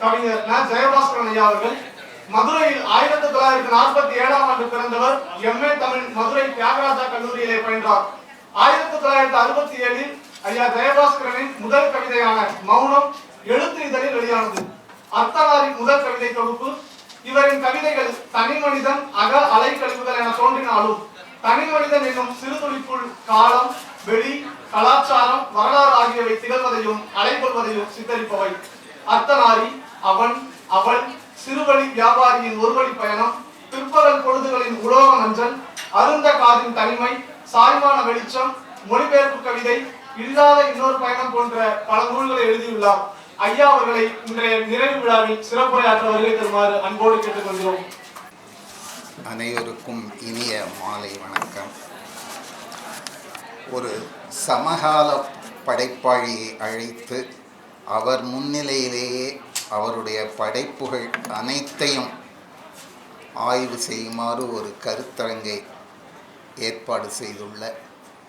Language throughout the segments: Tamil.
கவிஞர் ந. ஜெயபாஸ்கரன் ஐயா அவர்கள் மதுரையில் ஆயிரத்தி தொள்ளாயிரத்தி நாற்பத்தி ஏழாம் ஆண்டு பிறந்தவர் எம்ஏ தமிழ் மதுரை தியாகராஜா கல்லூரியிலே பயின்றார். ஆயிரத்தி தொள்ளாயிரத்தி அறுபத்தி ஏழில் ஐயா ஜெயபாஸ்கரனின் முதல் கவிதையான மௌனம் எழுத்து இதழில் வெளியானது. அத்தனாரின் முதல் கவிதை தொகுப்பு. இவரின் கவிதைகள் தனி மனிதன் அக அலைக்கழிவுகள் என தோன்றினாலும் தனி மனிதன் என்னும் சிறுதுளிக்குள் காலம் வெளி கலாச்சாரம் வரலாறு ஆகியவை திகழ்வதையும் அலைகொள்வதையும் சித்தரிப்பவை. அத்தனாரி அவன் அவள் சிறுவழி வியாபாரியின் ஒருவழி பயணம் பிற்பகல் பொழுதுகளின் உலோக மஞ்சள் அருந்த காதின் தனிமை சாய்மான வெளிச்சம் மொழிபெயர்ப்பு கவிதை இல்லாத இன்னொரு பயணம் போன்ற பல நூல்களை எழுதியுள்ளார். ஐயா அவர்களை இன்றைய நிறைவு விழாவில் சிறப்புரையாற்ற வருகை தருமாறு அன்போடு கேட்டுக்கொள்கிறோம். அனைவருக்கும் இனிய மாலை வணக்கம். ஒரு சமகால படைப்பாளியை அழைத்து அவர் முன்னிலையிலேயே அவருடைய படைப்புகள் அனைத்தையும் ஆய்வு செய்யுமாறு ஒரு கருத்தரங்கை ஏற்பாடு செய்துள்ள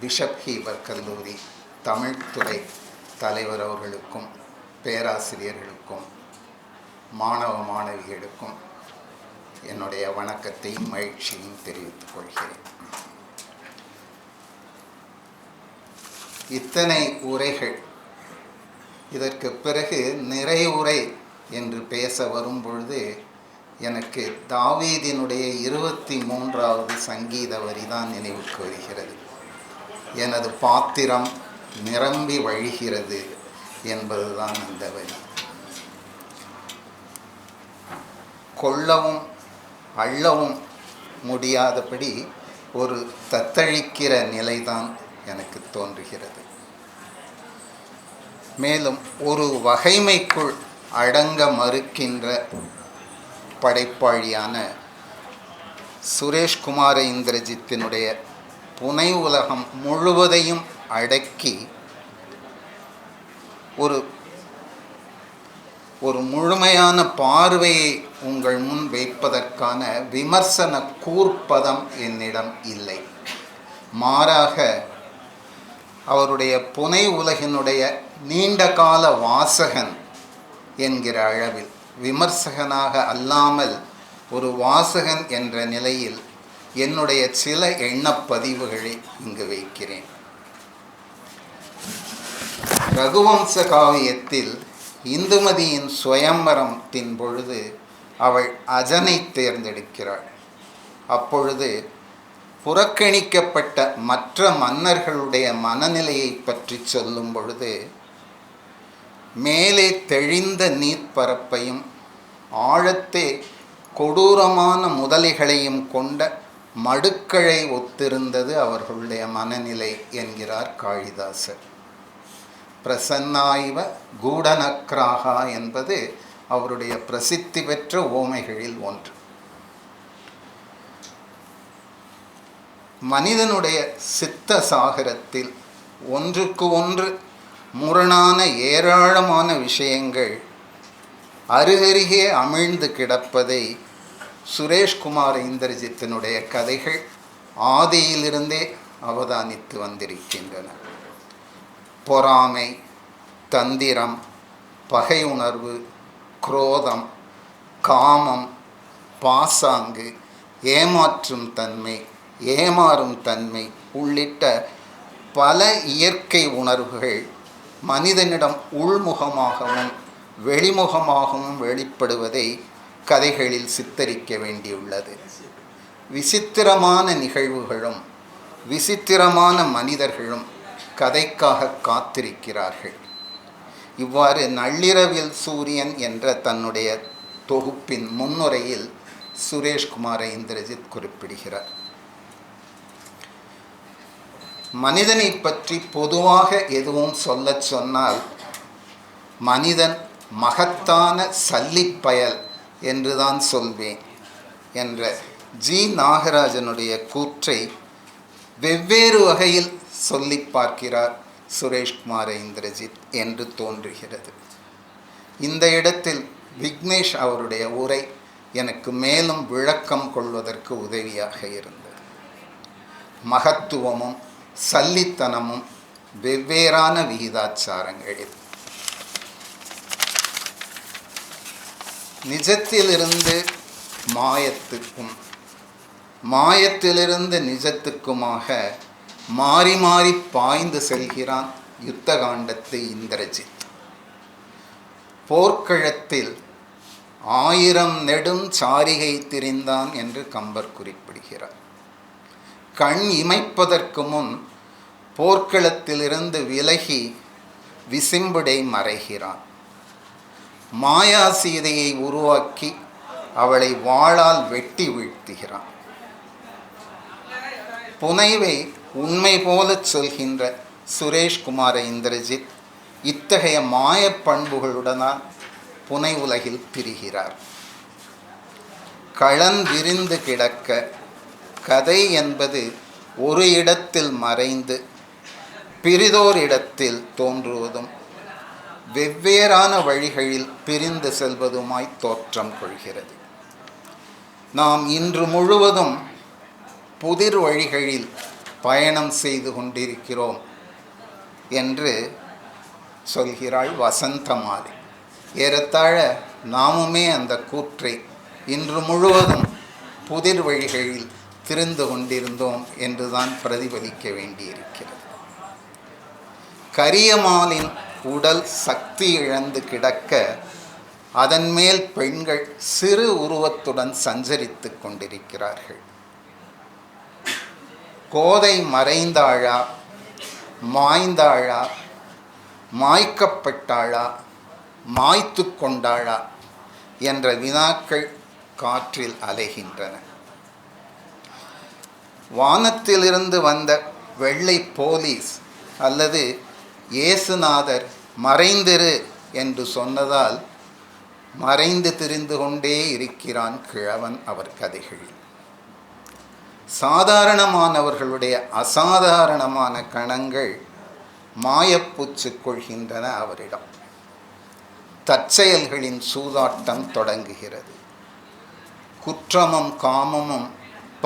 பிஷப் ஹீபர் கல்லூரி தமிழ்துறை தலைவர் அவர்களுக்கும் பேராசிரியர்களுக்கும் மாணவ மாணவிகளுக்கும் என்னுடைய வணக்கத்தையும் மகிழ்ச்சியையும் தெரிவித்துக் கொள்கிறேன். இத்தனை உரைகள் இதற்கு பிறகு நிறைவுரை என்று பேச வரும் பொழுது எனக்கு தாவீதினுடைய இருபத்தி மூன்றாவது சங்கீத வரிதான் நினைவுக்கு வருகிறது. எனது பாத்திரம் நிரம்பி வழிகிறது என்பதுதான் அந்த வரி. கொள்ளவும் அள்ளவும் முடியாதபடி ஒரு தத்தழிக்கிற நிலைதான் எனக்கு தோன்றுகிறது. மேலும் ஒரு வகைமைக்குள் அடங்க மறுக்கின்ற படைப்பாளியான சுரேஷ்குமார இந்திரஜித்தினுடைய புனை உலகம் முழுவதையும் அடக்கி ஒரு ஒரு முழுமையான பார்வையை உங்கள் முன் வைப்பதற்கான விமர்சன கூர்ப்பதம் என்னிடம் இல்லை. மாறாக அவருடைய புனை உலகினுடைய நீண்ட கால வாசகன் என்கிற அளவில் விமர்சகனாக அல்லாமல் ஒரு வாசகன் என்ற நிலையில் என்னுடைய சில எண்ணப்பதிவுகளை இங்கு வைக்கிறேன். ரகுவம்ச காவியத்தில் இந்துமதியின் சுயம்பரத்தின் பொழுது அவள் அஜனை தேர்ந்தெடுக்கிறாள். அப்பொழுது புறக்கணிக்கப்பட்ட மற்ற மன்னர்களுடைய மனநிலையை பற்றி சொல்லும் பொழுது மேலே தெளிந்த நீர்ப்பரப்பையும் ஆழத்தே கொடூரமான முதலைகளையும் கொண்ட மடுக்களை ஒத்திருந்தது அவர்களுடைய மனநிலை என்கிறார் காளிதாசர். பிரசன்னாய்வ கூடனக்ராகா என்பது அவருடைய பிரசித்தி பெற்ற ஓமைகளில் ஒன்று. மனிதனுடைய சித்த சாகரத்தில் ஒன்றுக்கு ஒன்று முரணான ஏராளமான விஷயங்கள். அருகருகே அமிழ்ந்து கிடப்பதை சுரேஷ்குமார் இந்திரஜித்தினுடைய கதைகள் ஆதியிலிருந்தே அவதானித்து வந்திருக்கின்றன. பொறாமை தந்திரம் பகை உணர்வு குரோதம் காமம் பாசாங்கு ஏமாற்றும் தன்மை ஏமாறும் தன்மை உள்ளிட்ட பல இயற்கை உணர்வுகள் மனிதனிடம் உள்முகமாகவும் வெளிமுகமாகவும் வெளிப்படுவதை கதைகளில் சித்தரிக்க வேண்டியுள்ளது. விசித்திரமான நிகழ்வுகளும் விசித்திரமான மனிதர்களும் கதைக்காக காத்திருக்கிறார்கள். இவ்வாறு நள்ளிரவில் சூரியன் என்ற தன்னுடைய தொகுப்பின் முன்னுரையில் சுரேஷ்குமார இந்திரஜித் குறிப்பிடுகிறார். மனிதனை பற்றி பொதுவாக எதுவும் சொல்ல சொன்னால் மனிதன் மகத்தான சல்லிப்பயல் என்றுதான் சொல்வேன் என்ற ஜி. நாகராஜனுடைய கூற்றை வெவ்வேறு வகையில் சொல்லி பார்க்கிறார் சுரேஷ்குமார் இந்திரஜித் என்று தோன்றுகிறது. இந்த இடத்தில் விக்னேஷ் அவருடைய உரை எனக்கு மேலும் விளக்கம் கொள்வதற்கு உதவியாக இருந்தது. மகத்துவமும் சல்லித்தனமும் வெவ்வேறான விகிதாச்சாரங்களில் நிஜத்திலிருந்து மாயத்துக்கும் மாயத்திலிருந்து நிஜத்துக்குமாக மாறி மாறி பாய்ந்து செல்கிறான் யுத்த காண்டத்து இந்திரஜித். போர்க்களத்தில் ஆயிரம் நெடும் சாரிகை திரிந்தான் என்று கம்பர் குறிப்பிடுகிறார். கண் இமைப்பதற்கு முன் போர்க்களத்திலிருந்து விலகி விசிம்புடை மறைகிறான். மாயா சீதையை உருவாக்கி அவளை வாளால் வெட்டி வீழ்த்துகிறான். புனைவை உண்மை போலச் சொல்கின்ற சுரேஷ்குமார இந்திரஜித் இத்தகைய மாய பண்புகளுடனால் புனை உலகில் பிரிகிறார். களன் விரிந்து கிடக்க கதை என்பது ஒரு இடத்தில் மறைந்து பிரிதோர் இடத்தில் தோன்றுவதும் வெவ்வேறான வழிகளில் பிரிந்து செல்வதுமாய் தோற்றம் கொள்கிறது. நாம் இன்று முழுவதும் புதிர் வழிகளில் பயணம் செய்து கொண்டிருக்கிறோம் என்று சொல்கிறாள் வசந்தமாரி ஏறத்தாழ நாமுமே அந்த கூற்றை இன்று முழுவதும் புதிர் வழிகளில் திருந்து கொண்டிருந்தோம் என்றுதான் பிரதிபலிக்க வேண்டியிருக்கிறது. கரியமாலின் உடல் சக்தி இழந்து கிடக்க அதன் மேல் பெண்கள் சிறு உருவத்துடன் சஞ்சரித்து கொண்டிருக்கிறார்கள். கோதை மறைந்தாளா? மாய்ந்தாளா? மாய்க்கப்பட்டாளா? மாய்த்து கொண்டாளா? என்ற வினாக்கள் காற்றில் அலைகின்றன. வானத்திலிருந்து வந்த வெள்ளை போலீஸ் அல்லது இயேசுநாதர் மறைந்திரு என்று சொன்னதால் மறைந்து திரிந்து கொண்டே இருக்கிறான் கிழவன் அவர் கதைகளில் சாதாரணமானவர்களுடைய அசாதாரணமான கணங்கள் மாயப்பூச்சு கொள்கின்றன அவரிடம். தற்செயல்களின் சூதாட்டம் தொடங்குகிறது. குற்றமும் காமமும்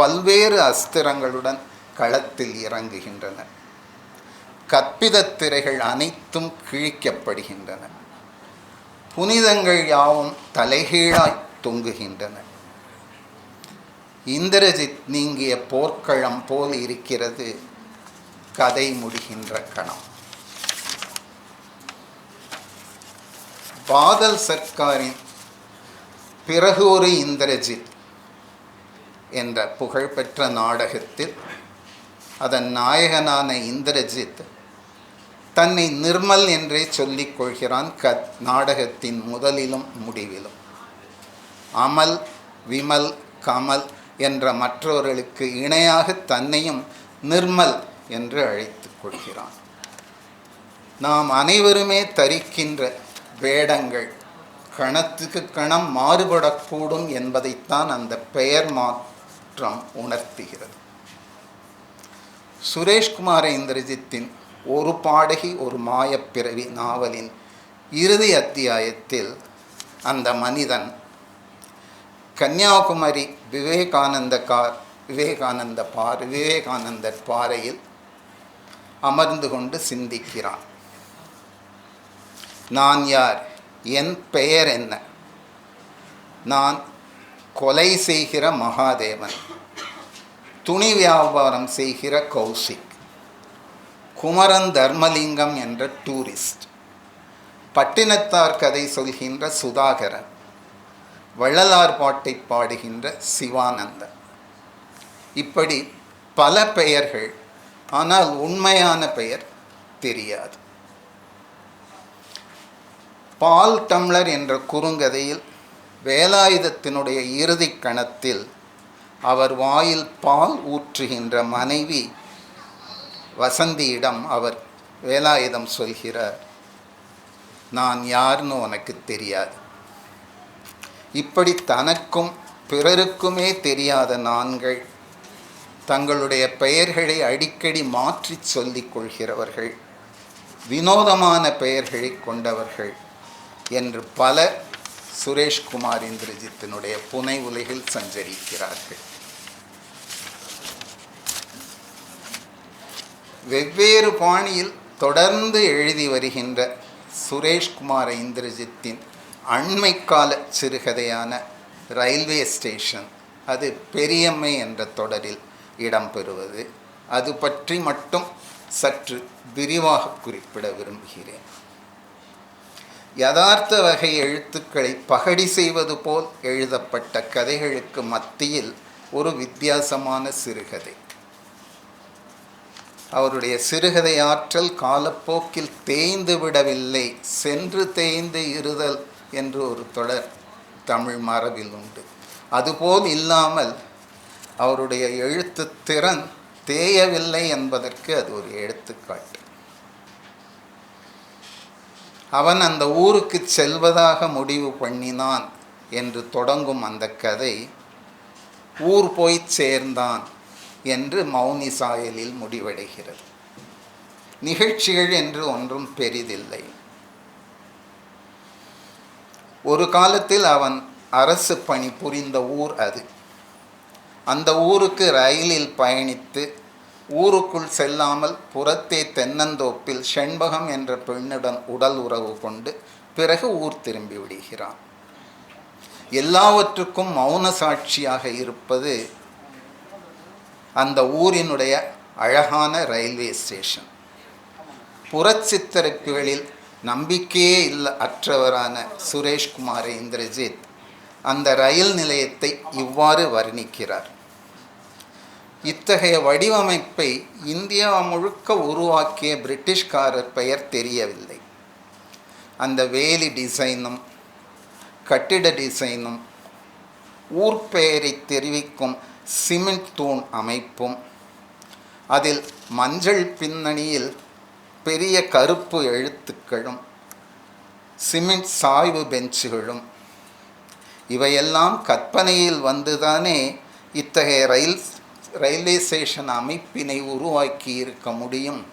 பல்வேறு அஸ்திரங்களுடன் களத்தில் இறங்குகின்றன. கற்பிதத் திரைகள் அனைத்தும் கிழிக்கப்படுகின்றன. புனிதங்கள் யாவும் தலைகீழாய் தொங்குகின்றன. இந்திரஜித் நீங்கிய போர்க்களம் போல் இருக்கிறது. கதை முடிகின்ற கணம். பாதல் சர்க்காரின் பிறகு ஒரு இந்திரஜித் என்ற புகழ்பெற்ற நாடகத்தில் அதன் நாயகனான இந்திரஜித் தன்னை நிர்மல் என்றே சொல்லிக் கொள்கிறான் க நாடகத்தின் முதலிலும் முடிவிலும். அமல் விமல் கமல் என்ற மற்றவர்களுக்கு இணையாக தன்னையும் நிர்மல் என்று அழைத்துக் கொள்கிறான். நாம் அனைவருமே தரிக்கின்ற வேடங்கள் கணத்துக்கு கணம் மாறுபடக்கூடும் என்பதைத்தான் அந்த பெயர் மாற்றம் உணர்த்துகிறது. சுரேஷ்குமார இந்திரஜித்தின் ஒரு பாடகி ஒரு மாயப்பிறவி நாவலின் இறுதி அத்தியாயத்தில் அந்த மனிதன் கன்னியாகுமரி விவேகானந்த கார் விவேகானந்த பார் விவேகானந்தர் பாறையில் அமர்ந்து கொண்டு சிந்திக்கிறான். நான் யார்? என் பெயர் என்ன? நான் கொலை செய்கிற மகாதேவன். துணி வியாபாரம் செய்கிற கௌசிக். குமரன் தர்மலிங்கம் என்ற டூரிஸ்ட். பட்டினத்தார் கதை சொல்கின்ற சுதாகரன். வள்ளலார் பாட்டை பாடுகின்ற சிவானந்தன். இப்படி பல பெயர்கள் ஆனால் உண்மையான பெயர் தெரியாது. பால் டம்ளர் என்ற குறுங்கதையில் வேலாயுதத்தினுடைய இறுதி கணத்தில் அவர் வாயில் பால் ஊற்றுகின்ற மனைவி வசந்தியிடம் அவர் வேலாயுதம் சொல்கிறார் நான் யாருன்னு உனக்கு தெரியாது. இப்படி தனக்கும் பிறருக்குமே தெரியாத நான்கள் தங்களுடைய பெயர்களை அடிக்கடி மாற்றி சொல்லிக் கொள்கிறவர்கள் வினோதமான பெயர்களை கொண்டவர்கள் என்று பல சுரேஷ்குமார் இந்திரஜித்தினுடைய புனை உலகில் சஞ்சரிக்கிறார்கள். வெவ்வேறு பாணியில் தொடர்ந்து எழுதி வருகின்ற சுரேஷ்குமார இந்திரஜித்தின் அண்மைக்கால சிறுகதையான ரயில்வே ஸ்டேஷன் அது பெரியம்மை என்ற தொடரில் இடம்பெறுவது. அது பற்றி மட்டும் சற்று விரிவாக குறிப்பிட விரும்புகிறேன். யதார்த்த வகை எழுத்துக்களை பகடி செய்வது போல் எழுதப்பட்ட கதைகளுக்கு மத்தியில் ஒரு வித்தியாசமான சிறுகதை. அவருடைய சிறுகதை ஆற்றல் காலப்போக்கில் தேய்ந்து விடவில்லை சென்று தேய்ந்து இருதல் என்று ஒரு தொடர் தமிழ் மரபில் உண்டு. அதுபோல் இல்லாமல் அவருடைய எழுத்து திறன் தேயவில்லை என்பதற்கு அது ஒரு எடுத்துக்காட்டு. அவன் அந்த ஊருக்கு செல்வதாக முடிவு பண்ணினான் என்று தொடங்கும் அந்த கதை ஊர் போய் சேர்ந்தான் என்று மௌனி சாயலில் முடிவடைகிறது. நிகழ்ச்சிகள் என்று ஒன்றும் பெரிதில்லை. ஒரு காலத்தில் அவன் அரசு பணி புரிந்த ஊர் அது. அந்த ஊருக்கு ரயிலில் பயணித்து ஊருக்குள் செல்லாமல் புறத்தே தென்னந்தோப்பில் செண்பகம் என்ற பெண்ணுடன் உடல் உறவு கொண்டு பிறகு ஊர் திரும்பி விடுகிறான். எல்லாவற்றுக்கும் மௌன சாட்சியாக இருப்பது அந்த ஊரினுடைய அழகான ரயில்வே ஸ்டேஷன். புறச்சித்தரிப்புகளில் நம்பிக்கையே இல்லை அற்றவரான சுரேஷ்குமார் இந்திரஜித் அந்த ரயில் நிலையத்தை இவ்வாறு வர்ணிக்கிறார். இத்தகைய வடிவமைப்பை இந்தியா முழுக்க உருவாக்கிய பிரிட்டிஷ்காரர் பெயர் தெரியவில்லை. அந்த வேலி டிசைனும் கட்டிட டிசைனும் ஊர்பெயரை தெரிவிக்கும் சிமெண்ட் தூண் அமைப்பும் அதில் மஞ்சள் பின்னணியில் பெரிய கருப்பு எழுத்துக்களும் சிமெண்ட் சாய்வு பெஞ்சுகளும் இவையெல்லாம் கற்பனையில் வந்துதானே இத்தகைய ரயில் ரயில்வே ஸ்டேஷன் அமைப்பினை உருவாக்கி இருக்க முடியும்.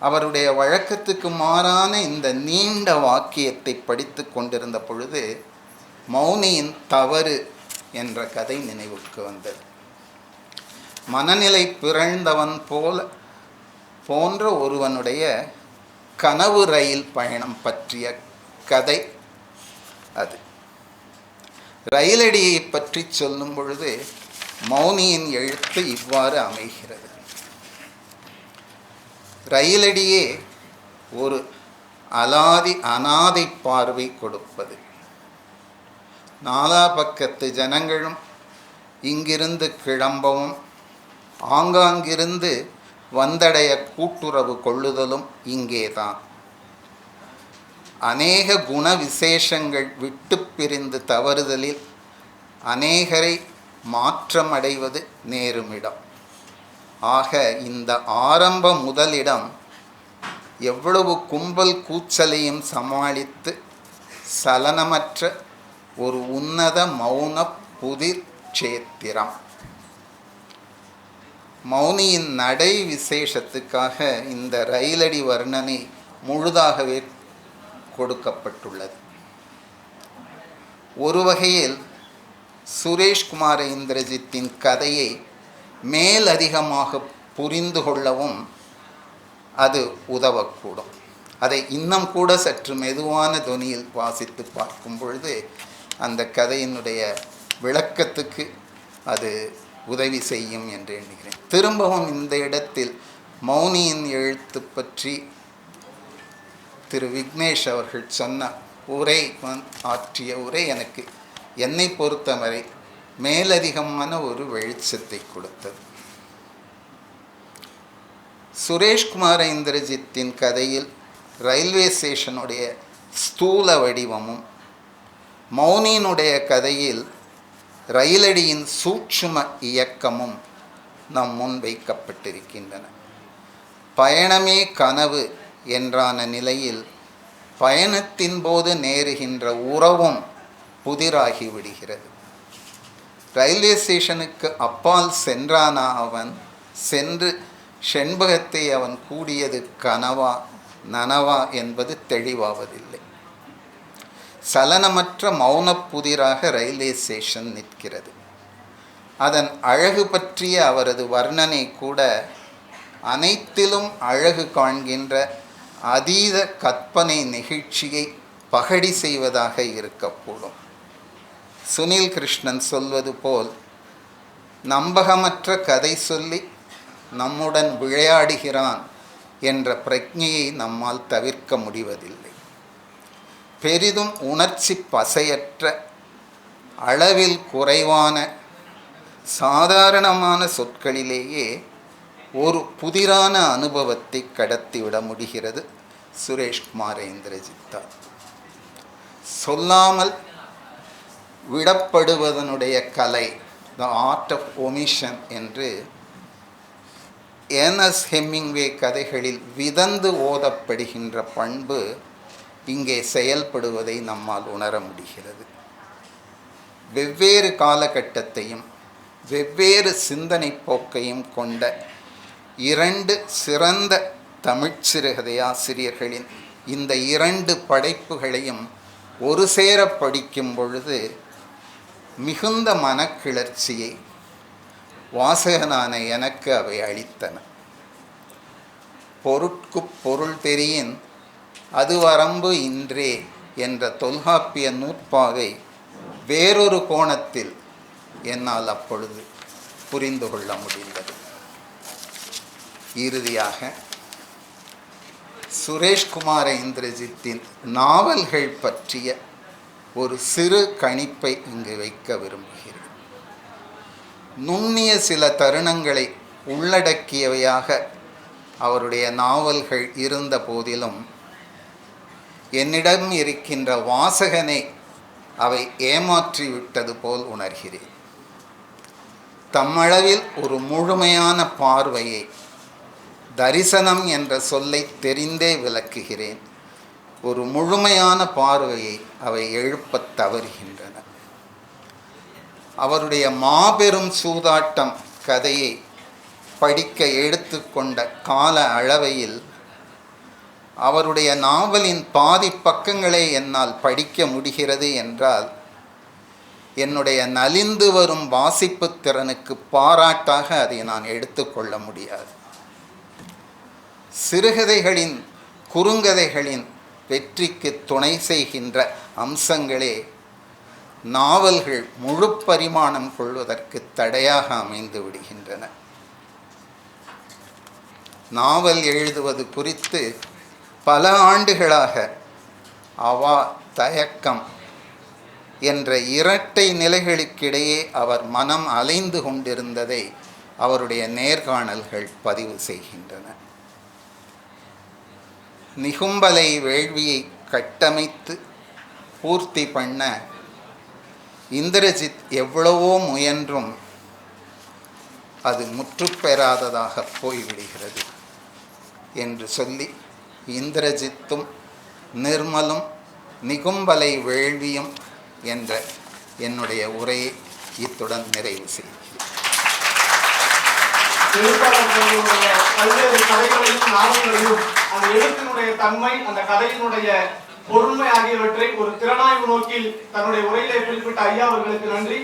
அவருடைய வழக்கத்துக்கு மாறான இந்த நீண்ட வாக்கியத்தை படித்து கொண்டிருந்த பொழுது மௌனியின் தவறு என்ற கதை நினைவுக்கு வந்தது. மனநிலை பிறழ்ந்தவன் போல போன்ற ஒருவனுடைய கனவு ரயில் பயணம் பற்றிய கதை அது. ரயிலடியை பற்றி சொல்லும் பொழுது மௌனியின் எழுத்து இவ்வாறு அமைகிறது. ரயிலடியே ஒரு அலாதி அனாதை பார்வை கொடுப்பது. நாலா பக்கத்து ஜனங்களும் இங்கிருந்து கிளம்பவும் ஆங்காங்கிருந்து வந்தடைய கூட்டுறவு கொள்ளுதலும் இங்கேதான். அநேக குண விசேஷங்கள் விட்டு பிரிந்து தவறுதலில் அநேகரை மாற்றமடைவது நேருமிடம். ஆக இந்த ஆரம்ப முதலிடம் எவ்வளவு கும்பல் கூச்சலையும் சமாளித்து சலனமற்ற ஒரு உன்னத மௌன புதிர் கஷேத்திரம் மௌனியின் நடை விசேஷத்துக்காக இந்த ரயிலடி வர்ணனை முழுதாகவே கொடுக்கப்பட்டுள்ளது. ஒரு வகையில் சுரேஷ்குமார இந்திரஜித்தின் கதையை மேலதிகமாக புரிந்து கொள்ளவும் அது உதவக்கூடும். அதை இன்னும் கூட சற்று மெதுவான துணியில் வாசித்து பார்க்கும் பொழுது அந்த கதையினுடைய விளக்கத்துக்கு அது உதவி செய்யும் என்று எண்ணுகிறேன். திரும்பவும் இந்த இடத்தில் மௌனியின் எழுத்து பற்றி திரு விக்னேஷ் அவர்கள் சொன்ன உரை ஆற்றிய உரை எனக்கு என்னை பொறுத்தவரை மேலதிகமான ஒரு வெளிச்சத்தை கொடுத்தது. சுரேஷ்குமார இந்திரஜித்தின் கதையில் ரயில்வே ஸ்டேஷனுடைய ஸ்தூல வடிவமும் மௌனியினுடைய கதையில் ரயிலடியின் சூட்சும இயக்கமும் நம் முன் வைக்கப்பட்டிருக்கின்றன. பயணமே கனவு என்றான நிலையில் பயணத்தின் போது நேருகின்ற உறவும் புதிராகி விடுகிறது. ரயில்வே ஸ்டேஷனுக்கு அப்பால் சென்றானா அவன்? சென்று செண்பகத்தை அவன் கூடியது கனவா நனவா என்பது தெளிவாவதில்லை. சலனமற்ற மௌனப் புதிராக ரயில்வே ஸ்டேஷன் நிற்கிறது. அதன் அழகு பற்றிய அவரது வர்ணனை கூட அனைத்திலும் அழகு காண்கின்ற அதீத கற்பனை நெகிழ்ச்சியை பகடி செய்வதாக இருக்கக்கூடும். சுனில் கிருஷ்ணன் சொல்வது போல் நம்பகமற்ற கதை சொல்லி நம்முடன் விளையாடுகிறான் என்ற பிரஜையை நம்மால் தவிர்க்க முடிவதில்லை. பெரிதும் உணர்ச்சி பசையற்ற அளவில் குறைவான சாதாரணமான சொற்களிலேயே ஒரு புதிரான அனுபவத்தை கடத்திவிட முடிகிறது சுரேஷ்குமார் இந்திரஜித்தா சொல்லாமல் விடப்படுவதனுடைய கலை த ஆர்ட் ஆஃப் ஒமிஷன் என்று ஏனஸ் ஹெம்மிங்வே கதைகளில் விதந்து ஓதப்படுகின்ற பண்பு இங்கே செயல்படுவதை நம்மால் உணர முடிகிறது. வெவ்வேறு காலகட்டத்தையும் வெவ்வேறு சிந்தனை போக்கையும் கொண்ட இரண்டு சிறந்த தமிழ் சிறுகதை ஆசிரியர்களின் இந்த இரண்டு படைப்புகளையும் ஒரு சேர படிக்கும் பொழுது மிகுந்த மனக்கிளர்ச்சியை வாசகனான எனக்கு அவை அளித்தன. பொருட்கு பொருள் தெரியின் அது வரம்பு இன்றே என்ற தொல்காப்பிய நூற்பாவை வேறொரு கோணத்தில் என்னால் அப்பொழுது புரிந்து கொள்ள முடிந்தது. இறுதியாக சுரேஷ்குமார இந்திரஜித்தின் நாவல்கள் பற்றிய ஒரு சிறு கணிப்பை இங்கு வைக்க விரும்புகிறேன். நுண்ணிய சில தருணங்களை உள்ளடக்கியவையாக அவருடைய நாவல்கள் இருந்த போதிலும் என்னிடம் இருக்கின்ற வாசகனை அவை ஏமாற்றி விட்டது போல் உணர்கிறேன். தம்மளவில் ஒரு முழுமையான பார்வையை தரிசனம் என்ற சொல்லை தெரிந்தே விளக்குகிறேன். ஒரு முழுமையான பார்வையை அவை எழுப்பத் தவறுகின்றன. அவருடைய மாபெரும் சூதாட்டம் கதையை படிக்க எடுத்துக்கொண்ட கால அளவையில் அவருடைய நாவலின் பாதி பக்கங்களை என்னால் படிக்க முடிகிறது என்றால் என்னுடைய நலிந்து வரும் வாசிப்பு திறனுக்கு பாராட்டாக அதை நான் எடுத்துக்கொள்ள முடியாது. சிறுகதைகளின் குறுங்கதைகளின் வெற்றிக்கு துணை செய்கின்ற அம்சங்களே நாவல்கள் முழு பரிமாணம் கொள்வதற்கு தடையாக அமைந்து விடுகின்றன. நாவல் எழுதுவது குறித்து பல ஆண்டுகளாக அவா தயக்கம் என்ற இரட்டை நிலைகளுக்கிடையே அவர் மனம் அலைந்து கொண்டிருந்ததை அவருடைய நேர்காணல்கள் பதிவு செய்கின்றன. நிகும்பலை வேள்வியை கட்டமைத்து பூர்த்தி பண்ண இந்திரஜித் எவ்வளவோ முயன்றும் அது முற்றுப்பெறாததாக போய்விடுகிறது என்று சொல்லி இந்திரஜித்தும் நிர்மலும் நிகும்பலை வேள்வியும் என்ற என்னுடைய உரையை இத்துடன் நிறைவு செய்கிறேன். பல்வேறு நாவல்களையும் அந்த எழுத்தினுடைய தன்மை அந்த கதையினுடைய பொருண்மை ஆகியவற்றை ஒரு திறனாய்வு நோக்கில் தன்னுடைய உரையிலே குறிப்பிட்ட ஐயா அவர்களுக்கு நன்றி.